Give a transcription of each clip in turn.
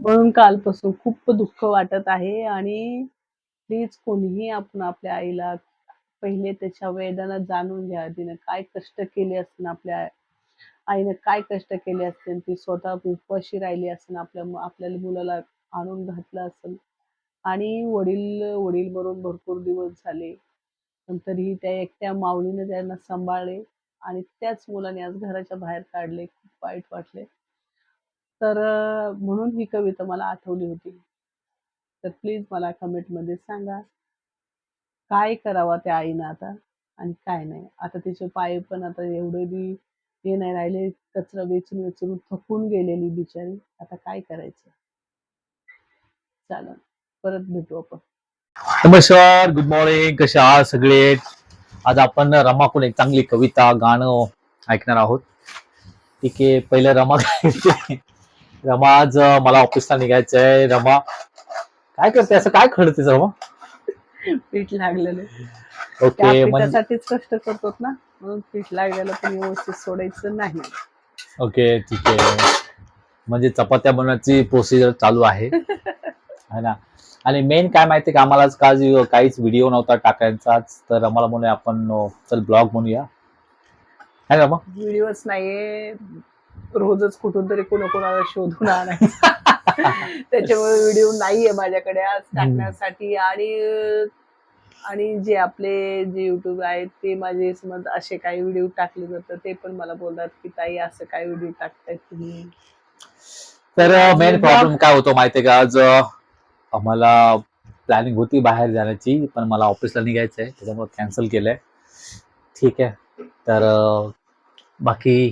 म्हणून कालपासून खूप दुःख वाटत आहे आणि प्लीज कोणीही आपण आपल्या आईला पहिले त्याच्या वेदना जाणून घ्या. तिने काय कष्ट केले असतील आपल्या आईने काय कष्ट केले असतील ती स्वतः उपाशी राहिली असेल आपल्या आपल्या मुलाला आणून घातलं असेल. आणि वडील वडील मरून भरपूर दिवस झाले. पण तरीही त्या एकट्या माऊलीने त्यांना सांभाळले आणि त्याच मुलाने आज घराच्या बाहेर काढले. खूप वाईट वाटले. तर म्हणून ही कविता मला आठवली होती. तर प्लीज मला कमेंटमध्ये सांगा. काय करावं त्या आईनं आता? आणि काय नाही? आता तिचे पाय पण आता एवढे बी हे नाही राहिले कचरा वेचून वेचून थकून गेलेली बिचारी. आता काय करायचं? चालेल. परत भेटू आपण. नमस्कार गुड मॉर्निंग कसे आहात सगळे? आज आपण रमाकून एक चांगली कविता गाणं ऐकणार आहोत. ठीक आहे पहिलं रमा रमा आज मला ऑफिसला निघायचं आहे. रमा काय करते? असं काय खडते रमा? पीठ लागलेलं. ओके त्या म्हणजे पिठासाठीच कष्ट करतो ना? म्हणून पीठ लागलेलं पण व्यवस्थित सोडायचं नाही. ओके ठीक आहे. म्हणजे चपात्या बनवण्याची प्रोसिजर चालू आहे. है ना? आणि मेन काय माहिती का? आम्हाला आज काहीच व्हिडिओ नव्हता टाकायचाच. तर आम्हाला म्हणूया आपण चल ब्लॉग है ना रमा? व्हिडिओच नाहीये. रोजच कुठून तरी कोणा कोणाला शोधून आणायचं. त्याच्यामुळे व्हिडिओ नाहीये माझ्याकडे आज टाकण्यासाठी. आणि आणि जे आपले जे युट्यूब आहेत ते माझे समज असे काही व्हिडिओ टाकले जातात ते पण मला बोलतात की ताई असं काय व्हिडिओ टाकताय तुम्ही? तर मेन प्रॉब्लेम काय होतो माहितीये का? आज आम्हाला प्लॅनिंग होती बाहेर जाण्याची पण मला ऑफिसला निघायचं आहे त्याच्यामुळे कॅन्सल केलंय. ठीक आहे. तर बाकी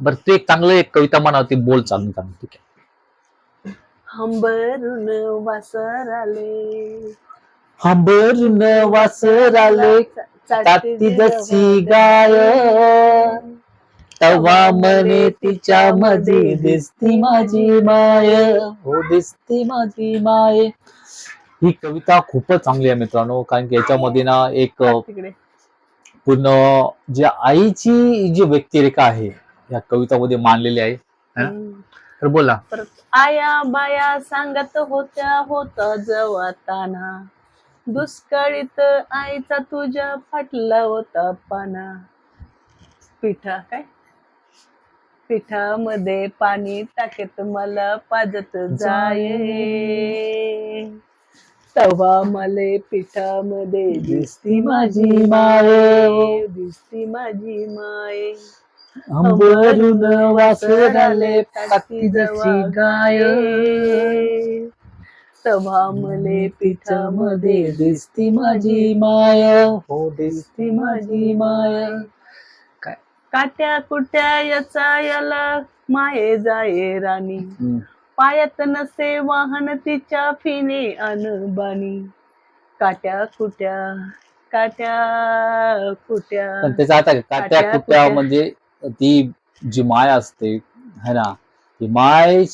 बरं तू एक चांगलं एक कविता म्हणा होती बोल चालून चालून ठीक आहे. हंबरून वासर आले. हंबरून वासर आले जशी गाय. तवा मने तिच्या मध्ये दिसती माझी माय. हो दिसती माझी माय. ही कविता खूपच चांगली आहे मित्रांनो कारण की याच्यामध्ये ना एक तिकडे. पूर्ण जी आईची जी व्यक्तिरेखा आहे या कवितामध्ये मांडलेली आहे. है. तर बोला. परत आया बाया सांगत होत्या होत जवताना. दुष्काळीत आईचा तुझ्या फाटला होता पाना. पिठा काय? पिठामध्ये पाणी टाकत मला पाजत जाये. तवा मले पिठामध्ये दिसती माझी माये दिसती माझी माये. अंबरून वासर आले ताती जशी गाय. तवा मले पिठामध्ये दिसती माझी माय. हो दिसती माझी माय. काट्या कुट्या याचा याला माये जाये राणी. पायात नसे वाहन तिच्या फिने अनबानी काट्या कुट्या काट्या कुट्या. पण त्याचा आता काट्या काट्या कुट्या कुट्या. म्हणजे ती जी माय असते है ना? ती माय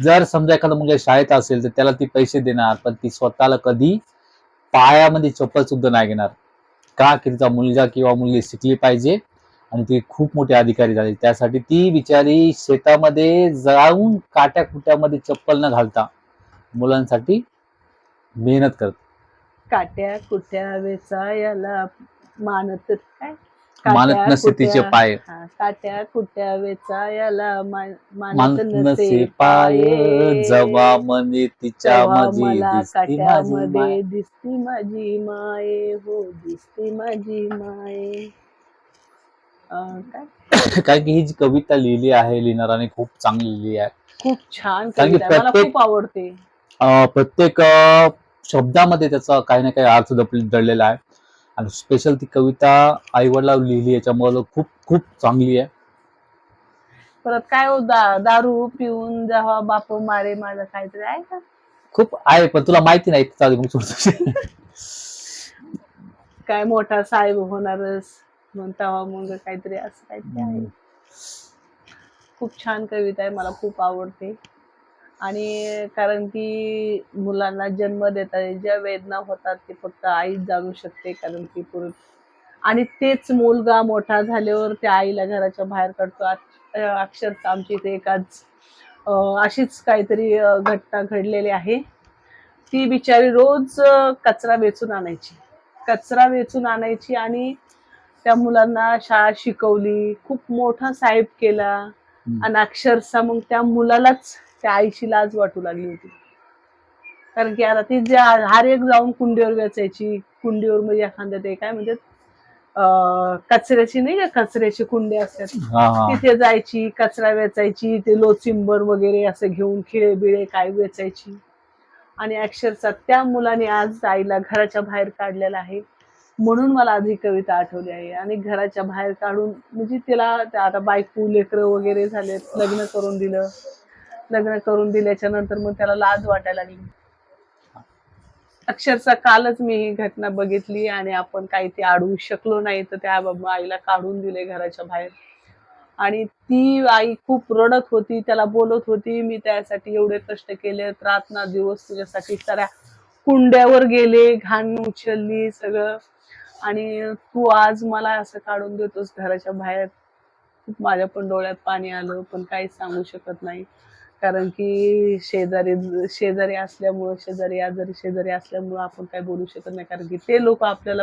जर समजा एखादा मुलगा शाळेत असेल तर त्याला ती पैसे देणार पण ती स्वतःला कधी पायामध्ये चप्पल सुद्धा नाही घेणार. का? की तिचा मुलगा किंवा मुलगी शिकली पाहिजे आणि ती खूप मोठी अधिकारी झाली. त्यासाठी ती बिचारी शेतामध्ये जाऊन काट्या कुट्यामध्ये चप्पल न घालता मुलांसाठी मेहनत करते. काट्या कुट्या वेचायला मानत काय? मानत नसे तिचे पाय. काट्या कुट्या वेचायला मा- मानत नसे पाय. जवा मने तिच्या मध्ये दिसती माझी माय. दिसती माझी माये. हो दिसती माझी माये. कारण की ही जी कविता लिहिली आहे लिहिणाराने खूप चांगली लिहिली आहे. खूप छान खूप आवडते. प्रत्येक शब्दामध्ये त्याचा काही ना काही अर्थ दडलेला आहे. आणि स्पेशल ती कविता आईवडला लिहिली याच्यामुळे खूप खूप चांगली आहे. परत काय हो दा- दारू पिऊन जेव्हा बाप मारे माझा काहीतरी आहे का? खूप आहे पण तुला माहिती नाही चालेल मग सोडतो. काय मोठा साहेब होणारच मग तेव्हा मग काहीतरी असं काहीतरी आहे. खूप छान कविता आहे मला खूप आवडते. आणि कारण की मुलांना जन्म देतात ज्या वेदना होतात ते फक्त आईच जाणू शकते कारण की पुरुष. आणि तेच मुलगा मोठा झाल्यावर त्या आईला घराच्या बाहेर काढतो. अक्षरशः आमच्या इथे एकाच अशीच काहीतरी घटना घडलेली आहे. ती बिचारी रोज कचरा वेचून आणायची. कचरा वेचून आणायची आणि त्या मुलांना शाळा शिकवली खूप मोठा साहेब केला. आणि अक्षरशः मग त्या मुलालाच त्या आईची लाज वाटू लागली होती. कारण की आता ती ज्या हर एक जाऊन कुंडीवर वेचायची कुंडीवर म्हणजे एखाद्या ते काय म्हणजे अं, कचऱ्याची नाही का कचऱ्याची कुंडी असतात. तिथे जायची कचरा वेचायची ते लोचिंबर वगैरे असं घेऊन खिळे बिळे काय वेचायची. आणि अक्षरशः त्या मुलाने आज आईला घराच्या बाहेर काढलेला आहे. म्हणून मला आज ही कविता आठवली आहे. आणि घराच्या बाहेर काढून म्हणजे तिला आता बायको लेकरं वगैरे झालेत लग्न करून दिलं. लग्न करून दिल्याच्या नंतर मग त्याला लाज वाटायला लागली. अक्षरशः कालच मी ही घटना बघितली आणि आपण काही ते अडवू शकलो नाही तर त्या बाबा आईला काढून दिले घराच्या बाहेर. आणि ती आई खूप रडत होती त्याला बोलत होती मी त्यासाठी एवढे कष्ट केले रात्र दिवस तुझ्यासाठी साऱ्या कुंड्यावर गेले घाण उचलली सगळं. आणि तू आज मला असं काढून देतोस घराच्या बाहेर. खूप माझ्या पण डोळ्यात पाणी आलं पण काहीच सांगू शकत नाही. कारण की शेजारी शेजारी असल्यामुळं शेजारी आजारी शेजारी असल्यामुळं आपण काय बोलू शकत नाही. कारण की ते लोक आपल्याला